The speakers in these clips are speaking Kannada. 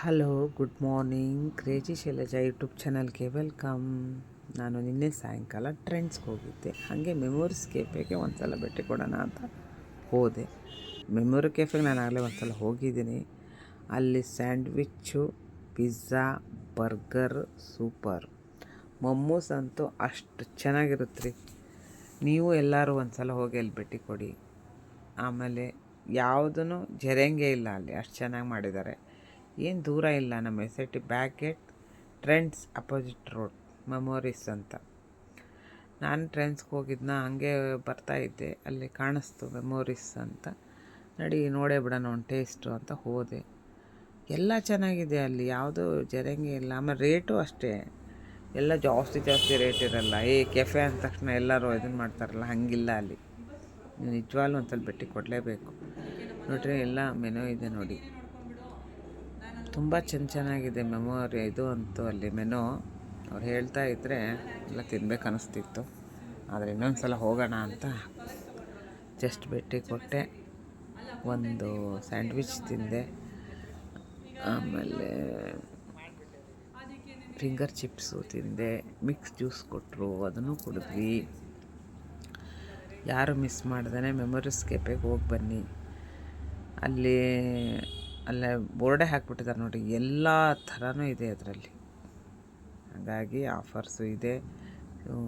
Hello good morning crazy Shailaja YouTube ಚಾನಲ್ಗೆ ವೆಲ್ಕಮ್ ನಾನು ನಿನ್ನೆ ಸಾಯಂಕಾಲ ಟ್ರೆಂಡ್ಸ್ಗೆ ಹೋಗಿದ್ದೆ. ಹಾಗೆ ಮೆಮೊರೀಸ್ ಕೆಫೆಗೆ ಒಂದು ಸಲ ಭೇಟಿ ಕೊಡೋಣ ಅಂತ ಹೋದೆ. ಮೆಮೊರಿ ಕೆಫೆಗೆ ನಾನು ಆಗಲೇ ಒಂದು ಸಲ ಹೋಗಿದ್ದೀನಿ. ಅಲ್ಲಿ sandwich pizza burger super momos ಅಂತೂ ಅಷ್ಟು ಚೆನ್ನಾಗಿರುತ್ತೆ ರೀ. ನೀವು ಎಲ್ಲರೂ ಒಂದು ಸಲ ಹೋಗಿ ಅಲ್ಲಿ ಭೇಟಿ ಕೊಡಿ. ಆಮೇಲೆ ಯಾವುದೂ ಜರೆಂಗೇ ಇಲ್ಲ ಅಲ್ಲಿ. ಅಷ್ಟು ಚೆನ್ನಾಗಿ ಮಾಡಿದ್ದಾರೆ. ಏನು ದೂರ ಇಲ್ಲ ನಮ್ಮ S I T back gate Trends opposite road Memories ಅಂತ. ನಾನು ಟ್ರೆಂಡ್ಸ್ಗೆ ಹೋಗಿದ್ನ, ಹಾಗೆ ಬರ್ತಾಯಿದ್ದೆ ಅಲ್ಲಿ ಕಾಣಿಸ್ತು ಮೆಮೋರೀಸ್ ಅಂತ. ನಡಿ, ನೋಡೇ ಬಿಡೋಣ ಒಂದು ಟೇಸ್ಟು ಅಂತ ಹೋದೆ. ಎಲ್ಲ ಚೆನ್ನಾಗಿದೆ ಅಲ್ಲಿ, ಯಾವುದೂ ಜರಂಗಿ ಇಲ್ಲ. ಆಮೇಲೆ ರೇಟು ಅಷ್ಟೇ. ಎಲ್ಲ ಜಾಸ್ತಿ ಜಾಸ್ತಿ ರೇಟ್ ಇರಲ್ಲ. ಏ ಕೆಫೆ ಅಂದ ತಕ್ಷಣ ಎಲ್ಲರೂ ಇದನ್ನು ಮಾಡ್ತಾರಲ್ಲ, ಹಾಗಿಲ್ಲ ಅಲ್ಲಿ. ನಿಜವಾಗ್ಲೂ ಒಂದು ಸ್ವಲ್ಪ ಭೇಟಿ ಕೊಡಲೇಬೇಕು. ನೋಡ್ರಿ, ಎಲ್ಲ ಮೆನು ಇದೆ ನೋಡಿ. ತುಂಬ ಚೆನ್ನ ಚೆನ್ನಾಗಿದೆ ಮೆಮೊರಿ ಇದು ಅಂತೂ ಅಲ್ಲಿ ಮೆನು. ಅವ್ರು ಹೇಳ್ತಾ ಇದ್ದರೆ ಎಲ್ಲ ತಿನ್ಬೇಕು ಅನ್ನಿಸ್ತಿತ್ತು ಆದರೆ ಇನ್ನೊಂದು ಸಲ ಹೋಗೋಣ ಅಂತ ಜಸ್ಟ್ ಭೇಟಿ ಕೊಟ್ಟೆ. ಒಂದು ಸ್ಯಾಂಡ್ವಿಚ್ ತಿಂದೆ. ಆಮೇಲೆ ಫಿಂಗರ್ ಚಿಪ್ಸು ತಿಂದೆ. ಮಿಕ್ಸ್ ಜ್ಯೂಸ್ ಕೊಟ್ಟರು ಅದನ್ನು ಕುಡಿದ್ವಿ. ಯಾರು ಮಿಸ್ ಮಾಡ್ದೇ ಮೆಮೊರೀಸ್ ಕೆಪೆಗೆ ಹೋಗಿ ಬನ್ನಿ. ಅಲ್ಲಿ ಅಲ್ಲೇ ಬೋರ್ಡೇ ಹಾಕಿಬಿಟ್ಟಿದ್ದಾರೆ ನೋಡಿ, ಎಲ್ಲ ಥರನೂ ಇದೆ ಅದರಲ್ಲಿ. ಹಾಗಾಗಿ ಆಫರ್ಸು ಇದೆ.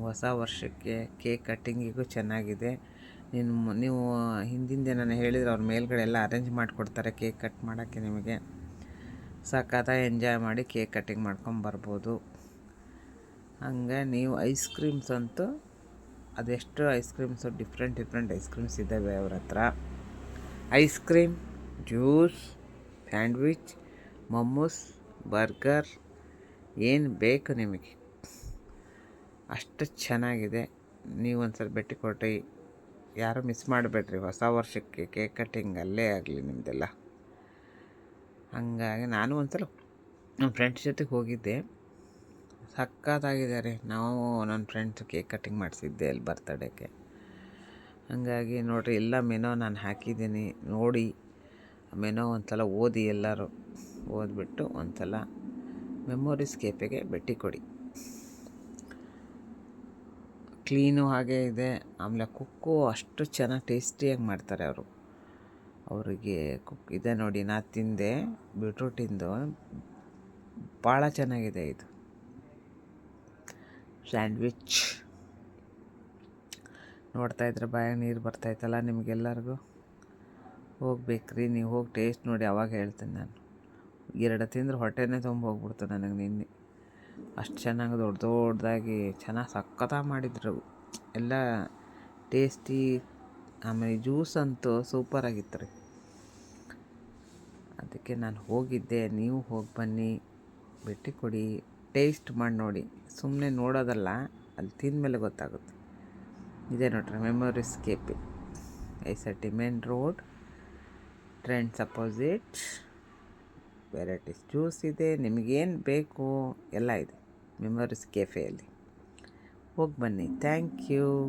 ಹೊಸ ವರ್ಷಕ್ಕೆ ಕೇಕ್ ಕಟ್ಟಿಂಗಿಗೂ ಚೆನ್ನಾಗಿದೆ. ನೀನು ನೀವು ಹಿಂದಿಂದೆ ನಾನು ಹೇಳಿದ್ರೆ ಅವ್ರ ಮೇಲ್ಗಡೆ ಎಲ್ಲ ಅರೇಂಜ್ ಮಾಡಿಕೊಡ್ತಾರೆ ಕೇಕ್ ಕಟ್ ಮಾಡೋಕ್ಕೆ ನಿಮಗೆ. ಸಖತ್ತಾಗಿ ಎಂಜಾಯ್ ಮಾಡಿ ಕೇಕ್ ಕಟ್ಟಿಂಗ್ ಮಾಡ್ಕೊಂಬರ್ಬೋದು ಹಂಗೆ ನೀವು ಐಸ್ ಕ್ರೀಮ್ಸ್ ಅಂತೂ ಅದೆಷ್ಟು ice creams different different ice creams ಇದ್ದಾವೆ ಅವ್ರ ಹತ್ರ. Ice cream, juice sandwich, momos, burger, ಏನು ಬೇಕು ನಿಮಗೆ. ಅಷ್ಟು ಚೆನ್ನಾಗಿದೆ. ನೀವು ಒಂದು ಸಲ ಭೇಟಿ ಕೊಟ್ಟು, ಯಾರು ಮಿಸ್ ಮಾಡಬೇಡ್ರಿ, ಹೊಸ ವರ್ಷಕ್ಕೆ ಕೇಕ್ ಕಟ್ಟಿಂಗ್ ಅಲ್ಲೇ ಆಗಲಿ ನಿಮ್ಮದೆಲ್ಲ ಹಂಗಾಗಿ ನಾನು ಒಂದು ಸಲ ನಮ್ಮ ಫ್ರೆಂಡ್ಸ್ ಜೊತೆಗೆ ಹೋಗಿದ್ದೆ. ಸಖತ್ತಾಗಿದ್ದಾರೆ ನಾವು ನನ್ನ ಫ್ರೆಂಡ್ಸ್ ಕೇಕ್ ಕಟ್ಟಿಂಗ್ ಮಾಡಿಸಿದ್ದೆ ಅಲ್ಲಿ ಬರ್ತಡೇಗೆ ಹಾಗಾಗಿ ನೋಡಿರಿ, ಎಲ್ಲ ಮೆನು ನಾನು ಹಾಕಿದ್ದೀನಿ. ನೋಡಿ ಮೆನೋ ಒಂದ್ಸಲ ಓದಿ ಎಲ್ಲರೂ ಓದಿಬಿಟ್ಟು ಒಂದ್ಸಲ ಮೆಮೊರೀಸ್ ಕೇಪೆಗೆ ಭೇಟಿ ಕೊಡಿ. ಕ್ಲೀನು ಹಾಗೆ ಇದೆ. ಆಮೇಲೆ ಕುಕ್ಕು ಅಷ್ಟು ಚೆನ್ನಾಗಿ ಟೇಸ್ಟಿಯಾಗಿ ಮಾಡ್ತಾರೆ ಅವರು. ಅವರಿಗೆ ಕುಕ್ ಇದೆ ನೋಡಿ, ನಾ ತಿಂದೆ ಬೀಟ್ರೂಟಿಂದು. ಭಾಳ ಚೆನ್ನಾಗಿದೆ ಇದು. ಸ್ಯಾಂಡ್ವಿಚ್. ನೋಡ್ತಾ ಇದ್ರೆ ಬಾಯಾಗ ನೀರು ಬರ್ತಾಯಿತ್ತಲ್ಲ ನಿಮಗೆಲ್ಲರಿಗೂ? ಹೋಗ್ಬೇಕ್ರಿ, ನೀವು ಹೋಗಿ ಟೇಸ್ಟ್ ನೋಡಿ, ಅವಾಗ ಹೇಳ್ತೀನಿ ನಾನು. ಎರಡು ತಿಂದ್ರೆ ಹೊಟ್ಟೆನೇ ತುಂಬ ಹೋಗ್ಬಿಡ್ತು ನನಗೆ ನಿನ್ನೆ. ಅಷ್ಟು ಚೆನ್ನಾಗಿ ದೊಡ್ಡ ದೊಡ್ಡದಾಗಿ ಚೆನ್ನಾಗಿ ಸಖತ್ತಾಗಿ ಮಾಡಿದ್ರು. ಎಲ್ಲ ಟೇಸ್ಟಿ ಆಮೇಲೆ ಜ್ಯೂಸ್ ಅಂತೂ ಸೂಪರಾಗಿತ್ತು ರೀ. ಅದಕ್ಕೆ ನಾನು ಹೋಗಿದ್ದೆ, ನೀವು ಹೋಗಿ ಬನ್ನಿ ಭೇಟಿ ಕೊಡಿ ಟೇಸ್ಟ್ ಮಾಡಿ ನೋಡಿ. ಸುಮ್ಮನೆ ನೋಡೋದಲ್ಲ ಅಲ್ಲಿ ತಿಂದಮೇಲೆ ಗೊತ್ತಾಗುತ್ತೆ. ಇದೆ ನೋಡ್ರಿ Memory cafe ಐಸಟ್ಟಿ main road Trends opposite. Varieties juice ಇದೆ, ನಿಮಗೇನು ಬೇಕು? ಎಲ್ಲ ಇದೆ. ಮೆಮೊರೀಸ್ ಕೆಫೆಯಲ್ಲಿ. ಹೋಗಿ ಬನ್ನಿ. Thank you.